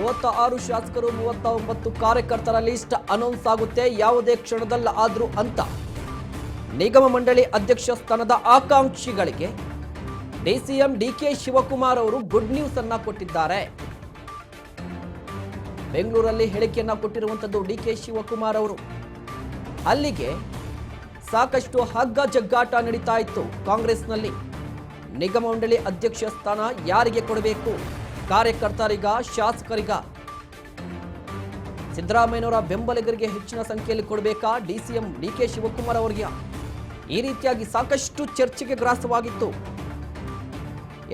ಮೂವತ್ತ ಆರು ಶಾಸಕರು ಮೂವತ್ತ ಒಂಬತ್ತು ಕಾರ್ಯಕರ್ತರ ಲಿಸ್ಟ್ ಅನೌನ್ಸ್ ಆಗುತ್ತೆ. ಯಾವುದೇ ಕ್ಷಣದಲ್ಲ ಆದ್ರೂ ಅಂತ ನಿಗಮ ಮಂಡಳಿ ಅಧ್ಯಕ್ಷ ಸ್ಥಾನದ ಆಕಾಂಕ್ಷಿಗಳಿಗೆ ಡಿಸಿಎಂ ಡಿಕೆ ಶಿವಕುಮಾರ್ ಅವರು ಗುಡ್ ನ್ಯೂಸ್ ಅನ್ನ ಕೊಟ್ಟಿದ್ದಾರೆ. ಬೆಂಗಳೂರಲ್ಲಿ ಹೇಳಿಕೆಯನ್ನ ಕೊಟ್ಟಿರುವಂತದ್ದು ಡಿಕೆ ಶಿವಕುಮಾರ್ ಅವರು. ಅಲ್ಲಿಗೆ ಸಾಕಷ್ಟು ಹಗ್ಗ ಜಗ್ಗಾಟ ನಡೀತಾ ಇತ್ತು ಕಾಂಗ್ರೆಸ್ನಲ್ಲಿ. ನಿಗಮ ಮಂಡಳಿ ಅಧ್ಯಕ್ಷ ಸ್ಥಾನ ಯಾರಿಗೆ ಕೊಡಬೇಕು? ಕಾರ್ಯಕರ್ತರಿಗ, ಶಾಸಕರಿಗ. ಸಿದ್ದರಾಮಯ್ಯನವರ ಬೆಂಬಲಿಗರಿಗೆ ಹೆಚ್ಚಿನ ಸಂಖ್ಯೆಯಲ್ಲಿ ಕೊಡಬೇಕಾ? ಡಿಸಿಎಂ ಡಿಕೆ ಶಿವಕುಮಾರ್ ಅವರಿಗೆ. ಈ ರೀತಿಯಾಗಿ ಸಾಕಷ್ಟು ಚರ್ಚೆಗೆ ಗ್ರಾಸವಾಗಿತ್ತು.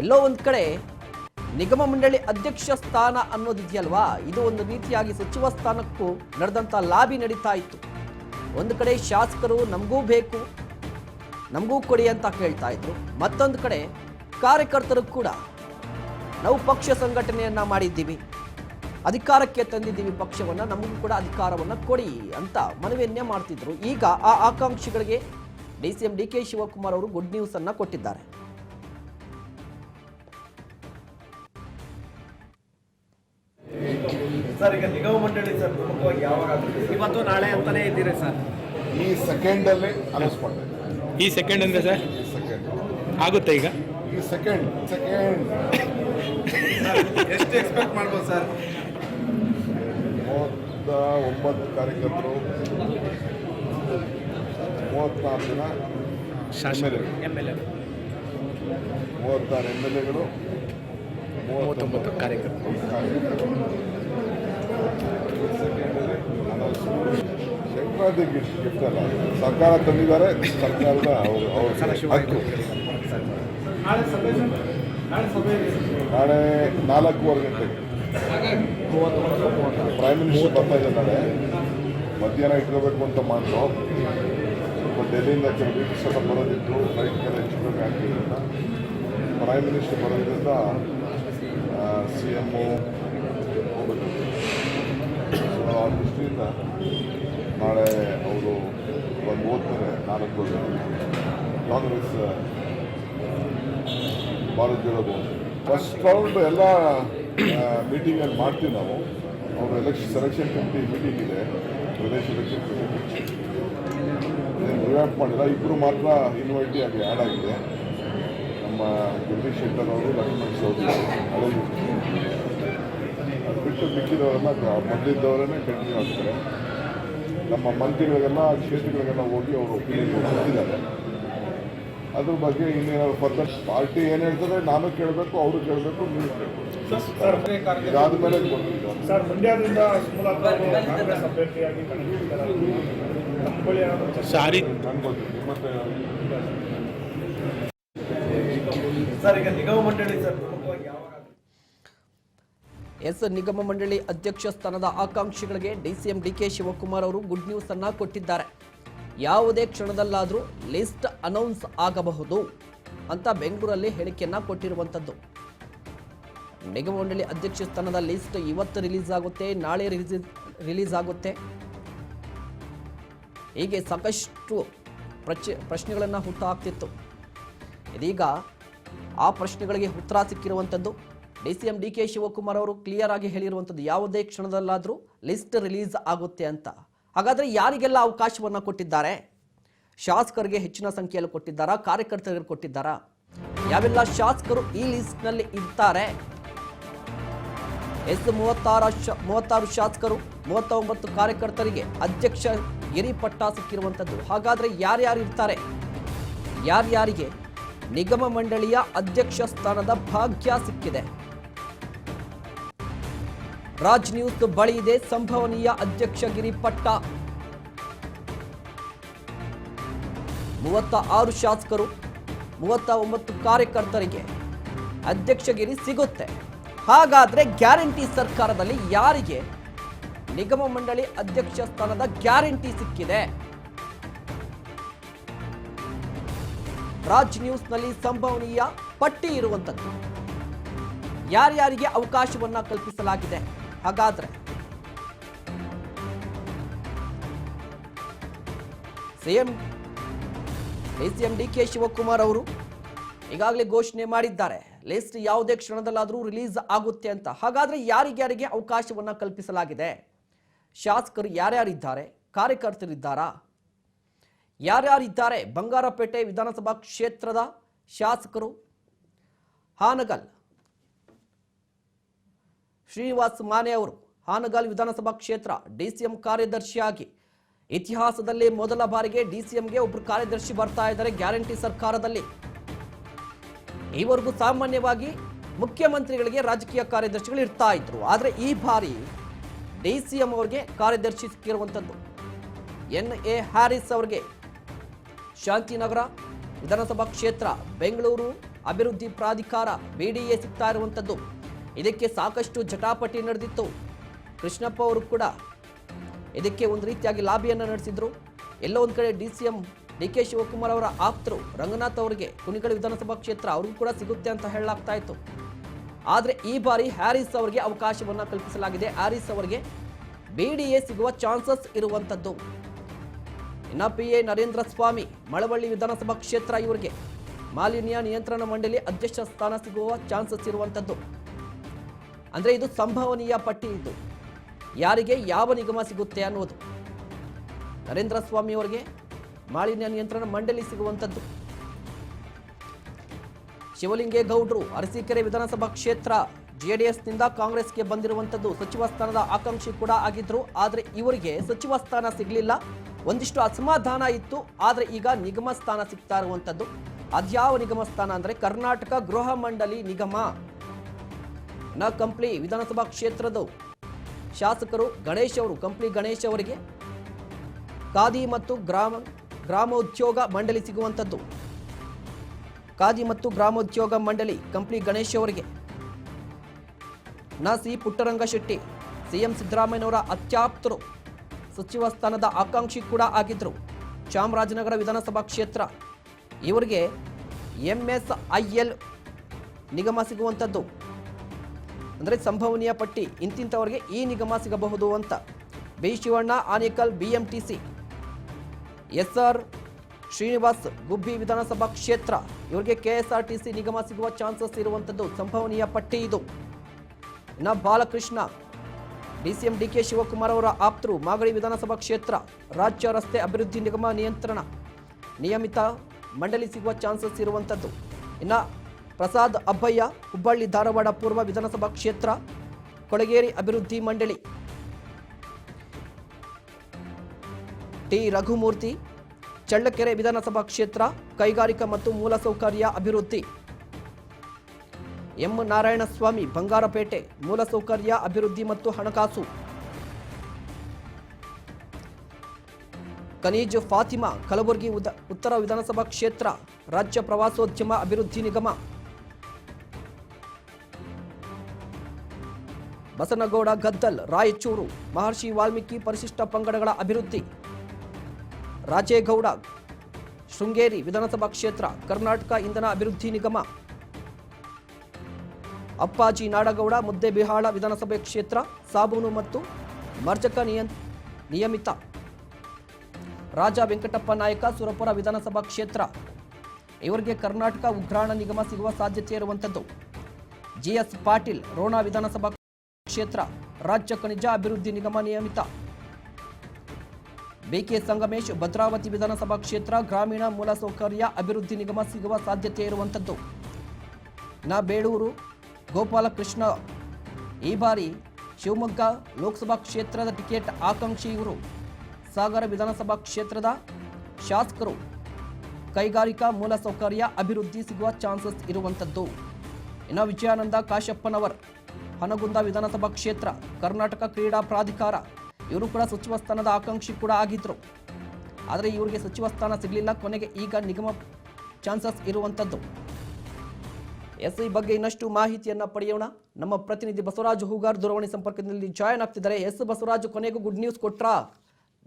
ಎಲ್ಲೋ ಒಂದು ಕಡೆ ನಿಗಮ ಮಂಡಳಿ ಅಧ್ಯಕ್ಷ ಸ್ಥಾನ ಅನ್ನೋದಿದೆಯಲ್ವಾ? ಇದು ಒಂದು ರೀತಿಯಾಗಿ ಸಚಿವ ಸ್ಥಾನಕ್ಕೂ ನಡೆದಂತ ಲಾಬಿ ನಡೀತಾ ಇತ್ತು. ಒಂದು ಕಡೆ ಶಾಸಕರು ನಮಗೂ ಬೇಕು, ನಮಗೂ ಕೊಡಿ ಅಂತ ಕೇಳ್ತಾ ಇದ್ರು. ಮತ್ತೊಂದು ಕಡೆ ಕಾರ್ಯಕರ್ತರು ಕೂಡ ನಾವು ಪಕ್ಷ ಸಂಘಟನೆಯನ್ನ ಮಾಡಿದ್ದೀವಿ. ಅಧಿಕಾರಕ್ಕೆ ತಂದಿದ್ದೀವಿ ಪಕ್ಷವನ್ನ ನಮಗೂ ಕೂಡ ಅಧಿಕಾರವನ್ನ ಕೊಡಿ ಅಂತ ಮನವಿಯನ್ನೇ ಮಾಡ್ತಿದ್ರು. ಈಗ ಆ ಆಕಾಂಕ್ಷಿಗಳಿಗೆ D C M D K Shivakumar ಅವರು ಗುಡ್ ನ್ಯೂಸ್ ಅನ್ನ ಕೊಟ್ಟಿದ್ದಾರೆ. ಸರ್ ಈಗ ನಿಗಮ ಮಂಡಳಿ ಸರ್ ಪ್ರಮುಖವಾಗಿ ಯಾವಾಗ ಆಗುತ್ತೆ ಇವತ್ತು ನಾಳೆ ಅಂತಾನೆ ಇದ್ದೀರಿ ಸರ್. ಈ ಸೆಕೆಂಡ್ ಅಲ್ಲಿ ಅನೌನ್ಸ್ ಈ ಸೆಕೆಂಡ್ ಅಂದ್ರೆ ಸರ್? ಸೆಕೆಂಡ್. ಆಗುತ್ತೆ ಈಗ? ಈ ಸೆಕೆಂಡ್ ಸೆಕೆಂಡ್. ಎಷ್ಟು ಎಕ್ಸ್ಪೆಕ್ಟ್ ಮಾಡ್ಬೋದು ಸರ್ ಮೂವತ್ತ ಒಂಬತ್ತು ಕಾರ್ಯಕರ್ತರು. ಮೂವತ್ತಾರು ಜನ ಶಾಸಕರು. ಎಂ ಎಲ್ ಎ ಮೂವತ್ತಾರು ಎಂ ಎಲ್ ಎಗಳು ಮೂವತ್ತೊಂಬತ್ತು ಕಾರ್ಯಕರ್ತರು. ಸಂಕ್ರಾಂತಿ ಗಿಫ್ಟ್ ಗಿಫ್ಟ್ ಅಲ್ಲ. ಸರ್ಕಾರ ತಂದಿದ್ದಾರೆ ಸರ್ಕಾರದ ಅವರು ಸಭೆ ಹಕ್ಕು. ನಾಳೆ ನಾಲ್ಕೂವರೆ ಗಂಟೆಗೆ. ಪ್ರೈಮ್ ಮಿನಿಸ್ಟರ್ ಬರ್ತಾ ಇದೆ ನಾಳೆ ಮಧ್ಯಾಹ್ನ ಇಟ್ಕೋಬೇಕು ಅಂತ ಮಾಡಿದ್ರು. ಸ್ವಲ್ಪ ಡೆಲ್ಲಿಯಿಂದ ಕೆಲವು ಮೀಟಿಂಗ್ಸ್ ಎಲ್ಲ ಬರೋದಿತ್ತು. ಫ್ಲೈಟ್ಗೆಲ್ಲ ಕಮ್ಮಿ ಆಗ್ತಿದ್ರಿಂದ ಪ್ರೈಮ್ ಮಿನಿಸ್ಟರ್ ಬರೋದ್ರಿಂದ ಸಿ ಎಂ ಹೋಗಬೇಕು ಆ ದೃಷ್ಟಿಯಿಂದ ನಾಳೆ ಅವರು ಬಂದು ಓದ್ತಾರೆ. ನಾಲ್ಕು Congress Bharat Jodo first round ಎಲ್ಲ ಮೀಟಿಂಗಲ್ಲಿ ಮಾಡ್ತೀವಿ ನಾವು. ಅವರು ಎಲೆಕ್ಷನ್ ಸೆಲೆಕ್ಷನ್ ಕಮಿಟಿ ಮೀಟಿಂಗ್ ಇದೆ. ಪ್ರದೇಶ ಎಲೆಕ್ಷನ್ ಕಮಿಟಿ ರಿವ್ಯಾಪ್ ಮಾಡಿಲ್ಲ. ಇಬ್ಬರು ಮಾತ್ರ ಇನ್ವೈಟಿ ಆಗಿ ಆ್ಯಡ್ ಆಗಿದೆ. ನಮ್ಮ ಜಗದೀಶ್ ಶೆಟ್ಟರ್ ಅವರು ಲಕ್ಷ್ಮಣ್ ಸೌದಿ ಅದು ಬಿಟ್ಟು ಮಿಕ್ಕಿದವರೆಲ್ಲ ಬಂದಿದ್ದವರೇ ಕಂಟಿನ್ಯೂ ಆಗ್ತಾರೆ. ನಮ್ಮ ಮಂತ್ರಿಗಳಿಗೆಲ್ಲ, ಕ್ಷೇತ್ರಗಳಿಗೆಲ್ಲ ಹೋಗಿ ಅವರು ಒಪಿನಿಯನ್ ಕೊಟ್ಟಿದ್ದಾರೆ. ಅದ್ರ ಬಗ್ಗೆ ಇನ್ನೇನಾದ್ರು ಫರ್ದರ್ ಪಾರ್ಟಿ ಏನು ಹೇಳ್ತಾರೆ ನಾನು ಕೇಳಬೇಕು ಅವರು ಕೇಳಬೇಕು ನೀವು ಕೇಳಬೇಕು. ಇದಾದ ಮೇಲೆ ಗೊತ್ತಿಲ್ಲ ಸರ್ ಮಂಡ್ಯದಿಂದ ಕಾಂಗ್ರೆಸ್ ಅಭ್ಯರ್ಥಿಯಾಗಿ ಚರ್ಚೆ ಸಾರಿ. ಈಗ ನಿಗಮ ಮಂಡಳಿ ಸರ್ ಎಸ್ ನಿಗಮ ಮಂಡಳಿ ಅಧ್ಯಕ್ಷ ಸ್ಥಾನದ ಆಕಾಂಕ್ಷಿಗಳಿಗೆ ಡಿಸಿಎಂ ಡಿಕೆ ಶಿವಕುಮಾರ್ ಅವರು ಗುಡ್ ನ್ಯೂಸ್ ಅನ್ನ ಕೊಟ್ಟಿದ್ದಾರೆ. ಯಾವುದೇ ಕ್ಷಣದಲ್ಲಾದರೂ ಲಿಸ್ಟ್ ಅನೌನ್ಸ್ ಆಗಬಹುದು ಅಂತ ಬೆಂಗಳೂರಲ್ಲಿ ಹೇಳಿಕೆಯನ್ನ ಕೊಟ್ಟಿರುವಂಥದ್ದು. ನಿಗಮ ಮಂಡಳಿ ಅಧ್ಯಕ್ಷ ಸ್ಥಾನದ ಲಿಸ್ಟ್ ಇವತ್ತು ರಿಲೀಸ್ ಆಗುತ್ತೆ, ನಾಳೆ ರಿಲೀಸ್ ರಿಲೀಸ್ ಆಗುತ್ತೆ. ಹೀಗೆ ಸಾಕಷ್ಟು ಪ್ರಚ, ಪ್ರಶ್ನೆಗಳನ್ನು ಹುಟ್ಟುಹಾಕ್ತಿತ್ತು ಇದೀಗ ಆ ಪ್ರಶ್ನೆಗಳಿಗೆ ಉತ್ತರ ಸಿಕ್ಕಿರುವಂಥದ್ದು. D C M D K Shivakumar ಅವರು ಕ್ಲಿಯರ್ ಆಗಿ ಹೇಳಿರುವಂಥದ್ದು ಯಾವುದೇ ಕ್ಷಣದಲ್ಲಾದರೂ ಲಿಸ್ಟ್ ರಿಲೀಸ್ ಆಗುತ್ತೆ ಅಂತ. ಹಾಗಾದರೆ ಯಾರಿಗೆಲ್ಲ ಅವಕಾಶವನ್ನು ಕೊಟ್ಟಿದ್ದಾರೆ? ಶಾಸಕರಿಗೆ ಹೆಚ್ಚಿನ ಸಂಖ್ಯೆಯಲ್ಲಿ ಕೊಟ್ಟಿದ್ದಾರಾ? ಕಾರ್ಯಕರ್ತರಿಗೆ ಕೊಟ್ಟಿದ್ದಾರಾ? ಯಾವೆಲ್ಲ ಶಾಸಕರು ಈ ಲಿಸ್ಟ್ನಲ್ಲಿ ಇರ್ತಾರೆ? ಎಸ್ ಮೂವತ್ತಾರು ಮೂವತ್ತಾರು ಶಾಸಕರು ಮೂವತ್ತ ಒಂಬತ್ತು ಕಾರ್ಯಕರ್ತರಿಗೆ ಅಧ್ಯಕ್ಷ ಗಿರಿ ಪಟ್ಟ ಸಿಕ್ಕಿರುವಂಥದ್ದು ಹಾಗಾದರೆ ಯಾರ್ಯಾರು ಇರ್ತಾರೆ? ಯಾರ್ಯಾರಿಗೆ? ನಿಗಮ ಮಂಡಳಿಯ ಅಧ್ಯಕ್ಷ ಸ್ಥಾನದ ಭಾಗ್ಯ ಸಿಕ್ಕಿದೆ. ರಾಜ್ ನ್ಯೂಸ್ ಬಳಿ ಇದೆ ಸಂಭವನೀಯ ಅಧ್ಯಕ್ಷಗಿರಿ ಪಟ್ಟ. ಮೂವತ್ತ ಆರು ಶಾಸಕರು, ಮೂವತ್ತ ಒಂಬತ್ತು ಕಾರ್ಯಕರ್ತರಿಗೆ ಅಧ್ಯಕ್ಷಗಿರಿ ಸಿಗುತ್ತೆ. ಹಾಗಾದ್ರೆ ಗ್ಯಾರಂಟಿ ಸರ್ಕಾರದಲ್ಲಿ ಯಾರಿಗೆ ನಿಗಮ ಮಂಡಳಿ ಅಧ್ಯಕ್ಷ ಸ್ಥಾನದ ಗ್ಯಾರಂಟಿ ಸಿಕ್ಕಿದೆ? ರಾಜ್ ನ್ಯೂಸ್ನಲ್ಲಿ ಸಂಭವನೀಯ ಪಟ್ಟಿ ಇರುವಂಥದ್ದು ಯಾರ್ಯಾರಿಗೆ ಅವಕಾಶವನ್ನ ಕಲ್ಪಿಸಲಾಗಿದೆ? ಹಾಗಾದ್ರೆ. CM CM D K Shivakumar ಅವರು ಈಗಾಗಲೇ ಘೋಷಣೆ ಮಾಡಿದ್ದಾರೆ. ಲಿಸ್ಟ್ ಯಾವುದೇ ಕ್ಷಣದಲ್ಲಾದರೂ ರಿಲೀಸ್ ಆಗುತ್ತೆ ಅಂತ. ಹಾಗಾದ್ರೆ ಯಾರಿಗ್ಯಾರಿಗೆ ಅವಕಾಶವನ್ನು ಕಲ್ಪಿಸಲಾಗಿದೆ? ಶಾಸಕರು ಯಾರ್ಯಾರಿದ್ದಾರೆ? ಕಾರ್ಯಕರ್ತರಿದ್ದಾರಾ? ಯಾರ್ಯಾರಿದ್ದಾರೆ? ಬಂಗಾರಪೇಟೆ ವಿಧಾನಸಭಾ ಕ್ಷೇತ್ರದ ಶಾಸಕರು? ಹಾನಗಲ್ ಶ್ರೀನಿವಾಸ್ ಮಾನೆ ಅವರು ಹಾನಗಲ್ ವಿಧಾನಸಭಾ ಕ್ಷೇತ್ರ ಡಿಸಿಎಂ ಕಾರ್ಯದರ್ಶಿಯಾಗಿ. ಇತಿಹಾಸದಲ್ಲಿ ಮೊದಲ ಬಾರಿಗೆ ಡಿಸಿಎಂಗೆ ಒಬ್ಬರು ಕಾರ್ಯದರ್ಶಿ ಬರ್ತಾ ಇದ್ದಾರೆ ಗ್ಯಾರಂಟಿ ಸರ್ಕಾರದಲ್ಲಿ. ಈವರೆಗೂ ಸಾಮಾನ್ಯವಾಗಿ ಮುಖ್ಯಮಂತ್ರಿಗಳಿಗೆ ರಾಜಕೀಯ ಕಾರ್ಯದರ್ಶಿಗಳು ಇರ್ತಾ ಇದ್ರು. ಆದರೆ ಈ ಬಾರಿ ಡಿಸಿಎಂ ಅವರಿಗೆ ಕಾರ್ಯದರ್ಶಿ ಸಿಕ್ಕಿರುವಂಥದ್ದು. ಎನ್ ಎ ಹ್ಯಾರಿಸ್ ಅವರಿಗೆ. ಶಾಂತಿನಗರ ವಿಧಾನಸಭಾ ಕ್ಷೇತ್ರ, ಬೆಂಗಳೂರು ಅಭಿವೃದ್ಧಿ ಪ್ರಾಧಿಕಾರ ಬಿಡಿಎ ಸಿಗ್ತಾ ಇರುವಂಥದ್ದು. ಇದಕ್ಕೆ ಸಾಕಷ್ಟು ಜಟಾಪಟಿ ನಡೆದಿತ್ತು. ಕೃಷ್ಣಪ್ಪ ಅವರು ಕೂಡ ಇದಕ್ಕೆ ಒಂದು ರೀತಿಯಾಗಿ ಲಾಬಿಯನ್ನು ನಡೆಸಿದ್ರು. ಎಲ್ಲೋ ಒಂದು ಕಡೆ D C M D K Shivakumar ಅವರ ಆಪ್ತರು ರಂಗನಾಥ್ ಅವರಿಗೆ ಕುಣಿಗಳ ವಿಧಾನಸಭಾ ಕ್ಷೇತ್ರ ಅವ್ರಿಗೂ ಕೂಡ ಸಿಗುತ್ತೆ ಅಂತ ಹೇಳಲಾಗ್ತಾ ಇತ್ತು. ಆದರೆ ಈ ಬಾರಿ ಹ್ಯಾರಿಸ್ ಅವರಿಗೆ ಅವಕಾಶವನ್ನು ಕಲ್ಪಿಸಲಾಗಿದೆ. ಹ್ಯಾರಿಸ್ ಅವರಿಗೆ ಬಿ ಡಿ ಎ ಸಿಗುವ ಚಾನ್ಸಸ್ ಇರುವಂಥದ್ದು ಇನ್ನ ಪಿ ಎ ನರೇಂದ್ರ ಸ್ವಾಮಿ ಮಳವಳ್ಳಿ ವಿಧಾನಸಭಾ ಕ್ಷೇತ್ರ ಇವರಿಗೆ ಮಾಲಿನ್ಯ ನಿಯಂತ್ರಣ ಮಂಡಳಿ ಅಧ್ಯಕ್ಷ ಸ್ಥಾನ ಸಿಗುವ ಚಾನ್ಸಸ್ ಇರುವಂಥದ್ದು ಅಂದರೆ ಇದು ಸಂಭವನೀಯ ಪಟ್ಟಿ ಇದು. ಯಾರಿಗೆ ಯಾವ ನಿಗಮ ಸಿಗುತ್ತೆ ಅನ್ನೋದು. ನರೇಂದ್ರ ಸ್ವಾಮಿ ಅವರಿಗೆ ಮಾಲಿನ್ಯ ನಿಯಂತ್ರಣ ಮಂಡಳಿ ಸಿಗುವಂಥದ್ದು. ಶಿವಲಿಂಗೇಗೌಡರು ಅರಸೀಕೆರೆ ವಿಧಾನಸಭಾ ಕ್ಷೇತ್ರ ಜೆ ಡಿ ಎಸ್ನಿಂದ ಕಾಂಗ್ರೆಸ್ಗೆ ಬಂದಿರುವಂಥದ್ದು ಸಚಿವ ಸ್ಥಾನದ ಆಕಾಂಕ್ಷಿ ಕೂಡ ಆಗಿದ್ರು. ಆದರೆ ಇವರಿಗೆ ಸಚಿವ ಸ್ಥಾನ ಸಿಗಲಿಲ್ಲ. ಒಂದಿಷ್ಟು ಅಸಮಾಧಾನ ಇತ್ತು. ಆದರೆ ಈಗ ನಿಗಮ ಸ್ಥಾನ ಸಿಗ್ತಾ ಇರುವಂಥದ್ದು. ಅದ್ಯಾವ ನಿಗಮ ಸ್ಥಾನ ಅಂದರೆ ಕರ್ನಾಟಕ ಗೃಹ ಮಂಡಳಿ ನಿಗಮ. ನ ಕಂಪ್ಲಿ ವಿಧಾನಸಭಾ ಕ್ಷೇತ್ರದ ಶಾಸಕರು ಗಣೇಶ್ ಅವರು, ಕಂಪ್ಲಿ ಗಣೇಶ್ ಅವರಿಗೆ ಖಾದಿ ಮತ್ತು ಗ್ರಾಮ, ಗ್ರಾಮೋದ್ಯೋಗ ಮಂಡಳಿ ಸಿಗುವಂಥದ್ದು. ಖಾದಿ ಮತ್ತು ಗ್ರಾಮೋದ್ಯೋಗ ಮಂಡಳಿ ಕಂಪ್ಲಿ ಗಣೇಶ್ ಅವರಿಗೆ. ನ ಸಿ ಪುಟ್ಟರಂಗ ಶೆಟ್ಟಿ, ಸಿಎಂ ಸಿದ್ದರಾಮಯ್ಯನವರ ಅತ್ಯಾಪ್ತರು, ಸಚಿವ ಸ್ಥಾನದ ಆಕಾಂಕ್ಷಿ ಕೂಡ ಆಗಿದ್ದರು ಚಾಮರಾಜನಗರ ವಿಧಾನಸಭಾ ಕ್ಷೇತ್ರ. ಇವರಿಗೆ ಎಂಎಸ್ಐಎಲ್ ನಿಗಮ ಸಿಗುವಂಥದ್ದು. ಅಂದರೆ ಸಂಭವನೀಯ ಪಟ್ಟಿ ಇಂತಿಂಥವರಿಗೆ ಈ ನಿಗಮ ಸಿಗಬಹುದು ಅಂತ. B. Shivanna, Anekal B M T C S. R. Srinivas, Gubbi ವಿಧಾನಸಭಾ ಕ್ಷೇತ್ರ. ಇವರಿಗೆ ಕೆಎಸ್ಆರ್ಟಿಸಿ ನಿಗಮ ಸಿಗುವ ಚಾನ್ಸಸ್ ಇರುವಂಥದ್ದು ಸಂಭವನೀಯ ಪಟ್ಟಿ ಇದು. ಇನ್ನು Balakrishna, D C M D K Shivakumar ಅವರ ಆಪ್ತರು, ಮಾಗಡಿ ವಿಧಾನಸಭಾ ಕ್ಷೇತ್ರ. ರಾಜ್ಯ ರಸ್ತೆ ಅಭಿವೃದ್ಧಿ ನಿಗಮ ನಿಯಂತ್ರಣ. ನಿಯಮಿತ ಮಂಡಳಿ ಸಿಗುವ ಚಾನ್ಸಸ್ ಇರುವಂಥದ್ದು ಇನ್ನು ಪ್ರಸಾದ್ ಅಬ್ಬಯ್ಯ, ಹುಬ್ಬಳ್ಳಿ ಧಾರವಾಡ ಪೂರ್ವ ವಿಧಾನಸಭಾ ಕ್ಷೇತ್ರ, ಕೊಳಗೇರಿ ಅಭಿವೃದ್ಧಿ ಮಂಡಳಿ. ಟಿ. ರಘುಮೂರ್ತಿ, ಚಳ್ಳಕೆರೆ ವಿಧಾನಸಭಾ ಕ್ಷೇತ್ರ, ಕೈಗಾರಿಕಾ ಮತ್ತು ಮೂಲಸೌಕರ್ಯ ಅಭಿವೃದ್ಧಿ. ಎಂ. ನಾರಾಯಣಸ್ವಾಮಿ, ಬಂಗಾರಪೇಟೆ ಮೂಲಸೌಕರ್ಯ ಅಭಿವೃದ್ಧಿ ಮತ್ತು ಹಣಕಾಸು. ಕನೀಜ್ ಫಾತಿಮಾ, ಕಲಬುರಗಿ ಉತ್ತರ ವಿಧಾನಸಭಾ ಕ್ಷೇತ್ರ, ರಾಜ್ಯ ಪ್ರವಾಸೋದ್ಯಮ ಅಭಿವೃದ್ಧಿ ನಿಗಮ. ಬಸನಗೌಡ ಗದ್ದಲ್, ರಾಯಚೂರು, ಮಹರ್ಷಿ ವಾಲ್ಮೀಕಿ ಪರಿಶಿಷ್ಟ ಪಂಗಡಗಳ ಅಭಿವೃದ್ಧಿ. ರಾಜೇಗೌಡ, ಶೃಂಗೇರಿ ವಿಧಾನಸಭಾ ಕ್ಷೇತ್ರ, ಕರ್ನಾಟಕ ಇಂಧನ ಅಭಿವೃದ್ಧಿ ನಿಗಮ. ಅಪ್ಪಾಜಿ ನಾಡಗೌಡ ಮುದ್ದೆಬಿಹಾಳ ವಿಧಾನಸಭೆ ಕ್ಷೇತ್ರ, ಸಾಬೂನು ಮತ್ತು ಮರ್ಜಕ ನಿಯಂ, ನಿಯಮಿತ. ರಾಜ ವೆಂಕಟಪ್ಪ ನಾಯಕ, ಸುರಪುರ ವಿಧಾನಸಭಾ ಕ್ಷೇತ್ರ. ಇವರಿಗೆ ಕರ್ನಾಟಕ ಉಗ್ರಾಣ ನಿಗಮ ಸಿಗುವ ಸಾಧ್ಯತೆ ಇರುವಂಥದ್ದು. ಜಿಎಸ್ ಪಾಟೀಲ್, ರೋಣ ವಿಧಾನಸಭಾ ಕ್ಷೇತ್ರ. ರಾಜ್ಯ ಖನಿಜ ಅಭಿವೃದ್ಧಿ ನಿಗಮ ನಿಯಮಿತ. ಬಿಕೆ ಸಂಗಮೇಶ್, ಭದ್ರಾವತಿ ವಿಧಾನಸಭಾ ಕ್ಷೇತ್ರ, ಗ್ರಾಮೀಣ ಮೂಲಸೌಕರ್ಯ ಅಭಿವೃದ್ಧಿ ನಿಗಮ ಸಿಗುವ ಸಾಧ್ಯತೆ ಇರುವಂಥದ್ದು. ನ. ಬೇಳೂರು, ಗೋಪಾಲಕೃಷ್ಣ. ಈ ಬಾರಿ ಶಿವಮೊಗ್ಗ ಲೋಕಸಭಾ ಕ್ಷೇತ್ರದ ಟಿಕೆಟ್ ಆಕಾಂಕ್ಷಿ ಇವರು. ಸಾಗರ ವಿಧಾನಸಭಾ ಕ್ಷೇತ್ರದ ಶಾಸಕರು. ಕೈಗಾರಿಕಾ ಮೂಲಸೌಕರ್ಯ ಅಭಿವೃದ್ಧಿ ಸಿಗುವ ಚಾನ್ಸಸ್ ಇರುವಂಥದ್ದು. ಇನ್ನು ವಿಜಯಾನಂದ ಕಾಶಪ್ಪನವರ್. ಹನಗುಂದ ವಿಧಾನಸಭಾ ಕ್ಷೇತ್ರ, ಕರ್ನಾಟಕ ಕ್ರೀಡಾ ಪ್ರಾಧಿಕಾರ. ಇವರು ಕೂಡ ಸಚಿವ ಸ್ಥಾನದ ಆಕಾಂಕ್ಷಿ ಕೂಡ ಆಗಿದ್ದರು ಆದರೆ ಇವರಿಗೆ ಸಚಿವ ಸ್ಥಾನ ಸಿಗಲಿಲ್ಲ, ಕೊನೆಗೆ ಈಗ ನಿಗಮ ಚಾನ್ಸಸ್ ಇರುವಂಥದ್ದು ಎಸ್ ಐ ಬಗ್ಗೆ ಇನ್ನಷ್ಟು ಮಾಹಿತಿಯನ್ನು ಪಡೆಯೋಣ. ನಮ್ಮ ಪ್ರತಿನಿಧಿ ಬಸವರಾಜ್ ಹೂಗಾರ್ ದೂರವಾಣಿ ಸಂಪರ್ಕದಲ್ಲಿ ಜಾಯ್ನ್ ಆಗ್ತಿದ್ದಾರೆ. ಎಸ್ ಬಸವರಾಜ್, ಕೊನೆಗೂ good news ಕೊಟ್ರಾ?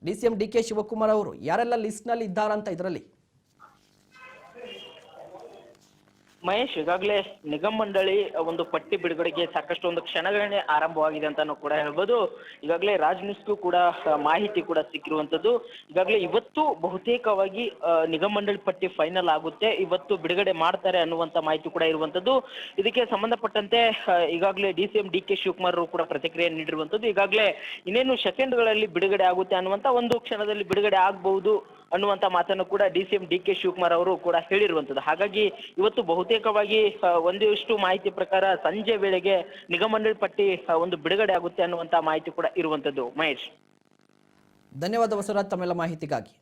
D C M D K Shivakumar ಅವರು, ಯಾರೆಲ್ಲ ಲಿಸ್ಟ್ನಲ್ಲಿ ಇದ್ದಾರಂತ ಇದರಲ್ಲಿ? ಮಹೇಶ್, ಈಗಾಗಲೇ ನಿಗಮ ಮಂಡಳಿ ಒಂದು ಪಟ್ಟಿ ಬಿಡುಗಡೆಗೆ ಸಾಕಷ್ಟು ಒಂದು ಕ್ಷಣಗಣನೆ ಆರಂಭವಾಗಿದೆ ಅಂತಾನು ಕೂಡ ಹೇಳ್ಬೋದು. ಈಗಾಗಲೇ ರಾಜ್ ಕೂಡ ಮಾಹಿತಿ ಕೂಡ ಸಿಕ್ಕಿರುವಂತದ್ದು ಈಗಾಗಲೇ ಇವತ್ತು ಬಹುತೇಕವಾಗಿ ನಿಗಮ ಮಂಡಳಿ ಪಟ್ಟಿ ಫೈನಲ್ ಆಗುತ್ತೆ. ಇವತ್ತು ಬಿಡುಗಡೆ ಮಾಡ್ತಾರೆ ಅನ್ನುವಂತ ಮಾಹಿತಿ ಕೂಡ ಇರುವಂತದ್ದು ಇದಕ್ಕೆ ಸಂಬಂಧಪಟ್ಟಂತೆ ಈಗಾಗಲೇ D C M D K Shivakumar ಅವರು ಕೂಡ ಪ್ರತಿಕ್ರಿಯೆ ನೀಡಿರುವಂತದ್ದು ಈಗಾಗಲೇ ಇನ್ನೇನು ಸೆಕೆಂಡ್ಗಳಲ್ಲಿ ಬಿಡುಗಡೆ ಆಗುತ್ತೆ ಅನ್ನುವಂತ ಒಂದು ಕ್ಷಣದಲ್ಲಿ ಬಿಡುಗಡೆ ಆಗಬಹುದು ಅನ್ನುವಂತ ಮಾತನ್ನು ಕೂಡ D C M D K Shivakumar ಅವರು ಕೂಡ ಹೇಳಿರುವಂತದ್ದು. ಹಾಗಾಗಿ ಇವತ್ತು ಬಹುತೇಕವಾಗಿ ಒಂದಿಷ್ಟು ಮಾಹಿತಿ ಪ್ರಕಾರ ಸಂಜೆ ವೇಳೆಗೆ ನಿಗಮ ಮಂಡಳಿ ಪಟ್ಟಿ ಒಂದು ಬಿಡುಗಡೆ ಆಗುತ್ತೆ ಅನ್ನುವಂತ ಮಾಹಿತಿ ಕೂಡ ಇರುವಂತದ್ದು. ಮಹೇಶ್. ಧನ್ಯವಾದ ಬಸವರಾಜ್, ತಮ್ಮೆಲ್ಲ ಮಾಹಿತಿಗಾಗಿ.